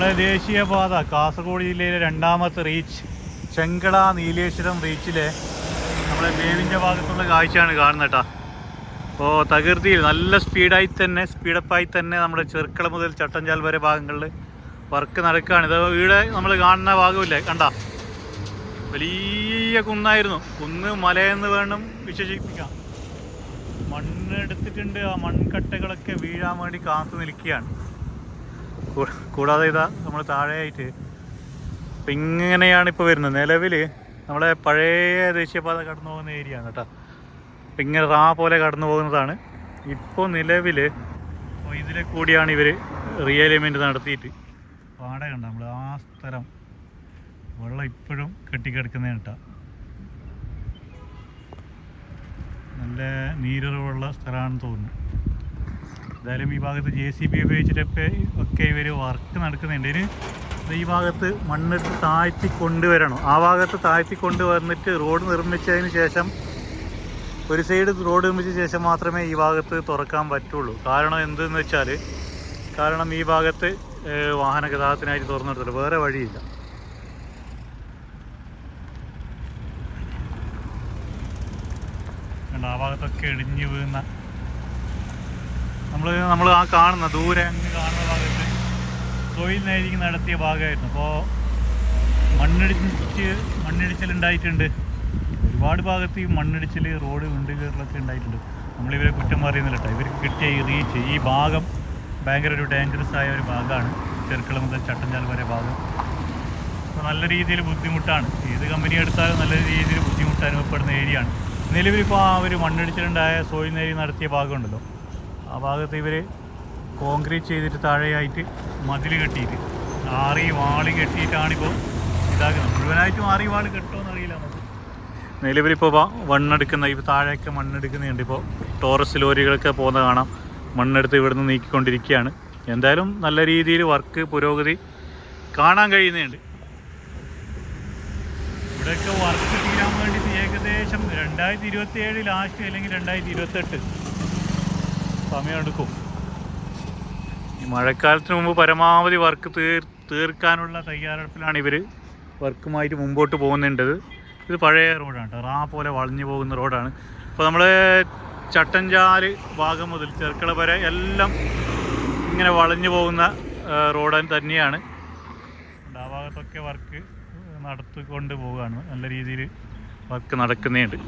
നമ്മളെ ദേശീയപാത കാസർഗോഡ് ജില്ലയിലെ രണ്ടാമത്തെ റീച്ച് ചെങ്കട നീലേശ്വരം റീച്ചിലെ നമ്മളെ വേവിന്റെ ഭാഗത്തുള്ള കാഴ്ചയാണ് കാണുന്നത് കേട്ടോ. അപ്പോൾ തകൃതിയിൽ നല്ല സ്പീഡായി തന്നെ സ്പീഡപ്പായി തന്നെ നമ്മുടെ ചെറുക്കള മുതൽ ചട്ടഞ്ചാൽ വരെ ഭാഗങ്ങളിൽ വർക്ക് നടക്കുകയാണ്. ഇത് ഇവിടെ നമ്മൾ കാണുന്ന ഭാഗമില്ലേ? കണ്ട? വലിയ കുന്നായിരുന്നു. കുന്ന് മലയെന്ന് വേണം വിശേഷിപ്പിക്കാം. മണ്ണെടുത്തിട്ടുണ്ട്. ആ മൺകട്ടകളൊക്കെ വീഴാൻ വേണ്ടി കാത്തു നിൽക്കുകയാണ്. കൂടാതെ ഇതാ നമ്മൾ താഴെയായിട്ട്. ഇപ്പം ഇങ്ങനെയാണ് ഇപ്പോൾ വരുന്നത്. നിലവിൽ നമ്മളെ പഴയ ദേശീയപാത കടന്നു പോകുന്ന ഏരിയ ആണ് കേട്ടോ. അപ്പം ഇങ്ങനെ റാ പോലെ കടന്നു പോകുന്നതാണ് ഇപ്പോൾ നിലവിൽ ഇതിലെ കൂടിയാണ് ഇവർ റിയലൈൻമെന്റ് നടത്തിയിട്ട്. പാടെ കണ്ട നമ്മൾ ആ സ്ഥലം. വെള്ളം ഇപ്പോഴും കെട്ടിക്കിടക്കുന്നതാണ് കേട്ടോ. നല്ല നീരുറവുള്ള സ്ഥലമാണെന്ന് തോന്നുന്നു. എന്തായാലും ഈ ഭാഗത്ത് ജെ സി ബി ഉപയോഗിച്ചിട്ടൊക്കെ ഒക്കെ ഇവർ വർക്ക് നടക്കുന്നുണ്ട്. ഇത് ഈ ഭാഗത്ത് മണ്ണിട്ട് താഴ്ത്തി കൊണ്ടുവരണം. ആ ഭാഗത്ത് താഴ്ത്തി കൊണ്ടുവന്നിട്ട് റോഡ് നിർമ്മിച്ചതിന് ശേഷം ഒരു സൈഡ് റോഡ് നിർമ്മിച്ച ശേഷം മാത്രമേ ഈ ഭാഗത്ത് തുറക്കാൻ പറ്റുള്ളൂ. കാരണം എന്തെന്ന് വെച്ചാൽ കാരണം ഈ ഭാഗത്ത് വാഹന ഗതാഗതത്തിനായിട്ട് തുറന്നു കൊടുത്തില്ല വേറെ വഴിയില്ല. ആ ഭാഗത്തൊക്കെ ഇടിഞ്ഞു വീഴുന്ന നമ്മൾ നമ്മൾ ആ കാണുന്ന ദൂരെ അങ്ങ് കാണുന്ന ഭാഗത്ത് തൊഴിൽ നേരിക്ക് നടത്തിയ ഭാഗമായിരുന്നു. അപ്പോൾ മണ്ണിടിച്ച് ഉണ്ടായിട്ടുണ്ട് ഒരുപാട് ഭാഗത്ത് ഈ മണ്ണിടിച്ചിൽ റോഡ് വിണ്ട് കയറലൊക്കെ ഉണ്ടായിട്ടുണ്ട്. നമ്മളിവരെ കുറ്റം പറയുന്നില്ല കേട്ടോ. ഇവർക്ക് കിട്ടിയ ഈ റീച്ച് ഈ ഭാഗം ഭയങ്കര ഒരു ഡേഞ്ചറസ് ആയ ഒരു ഭാഗമാണ്. ചെറുക്കള മുതൽ ചട്ടഞ്ചാൽ വരെ ഭാഗം. അപ്പോൾ നല്ല രീതിയിൽ ബുദ്ധിമുട്ടാണ്. ഏത് കമ്പനി എടുത്താലും നല്ല രീതിയിൽ ബുദ്ധിമുട്ട് അനുഭവപ്പെടുന്ന ഏരിയയാണ് നിലവിലിപ്പോൾ ആ ഒരു മണ്ണിടിച്ചിലുണ്ടായ സോയിൽ നേരി നടത്തിയ ഭാഗമുണ്ടല്ലോ ആ ഭാഗത്ത് ഇവർ കോൺക്രീറ്റ് ചെയ്തിട്ട് താഴെയായിട്ട് മതിൽ കെട്ടിയിട്ട്. ആറി വാളി കെട്ടിയിട്ടാണിപ്പോൾ ഇതാക്കുന്നത്. മുഴുവനായിട്ടും ആറി വാളി കെട്ടുമോ അറിയില്ല നമുക്ക് നിലവിലിപ്പോൾ മണ്ണെടുക്കുന്ന ഇപ്പോൾ താഴെയൊക്കെ മണ്ണെടുക്കുന്നുണ്ട്. ഇപ്പോൾ ടോറസ് ലോറികളൊക്കെ പോകുന്ന കാണാം. മണ്ണെടുത്ത് ഇവിടുന്ന് നീക്കിക്കൊണ്ടിരിക്കുകയാണ്. എന്തായാലും നല്ല രീതിയിൽ വർക്ക് പുരോഗതി കാണാൻ കഴിയുന്നുണ്ട്. ഇവിടെയൊക്കെ വർക്ക് തീരാൻ വേണ്ടിയിട്ട് ഏകദേശം രണ്ടായിരത്തി ഇരുപത്തി ഏഴ് ലാസ്റ്റ് അല്ലെങ്കിൽ രണ്ടായിരത്തി ഇരുപത്തെട്ട്. സമയമെടുക്കും. ഈ മഴക്കാലത്തിന് മുമ്പ് പരമാവധി വർക്ക് തീർ തീർക്കാനുള്ള തയ്യാറെടുപ്പിലാണ് ഇവർ വർക്കുമായിട്ട് മുമ്പോട്ട് പോകുന്നുണ്ടത് ഇത് പഴയ റോഡാണ് റാ പോലെ വളഞ്ഞു പോകുന്ന റോഡാണ്. അപ്പോൾ നമ്മൾ ചട്ടഞ്ചാൽ ഭാഗം മുതൽ ചെർക്കള വരെ എല്ലാം ഇങ്ങനെ വളഞ്ഞു പോകുന്ന റോഡ് തന്നെയാണ്. ആ ഭാഗത്തൊക്കെ വർക്ക് നടത്തിക്കൊണ്ട് പോവുകയാണ്. നല്ല രീതിയിൽ വർക്ക് നടക്കുന്നുണ്ട്.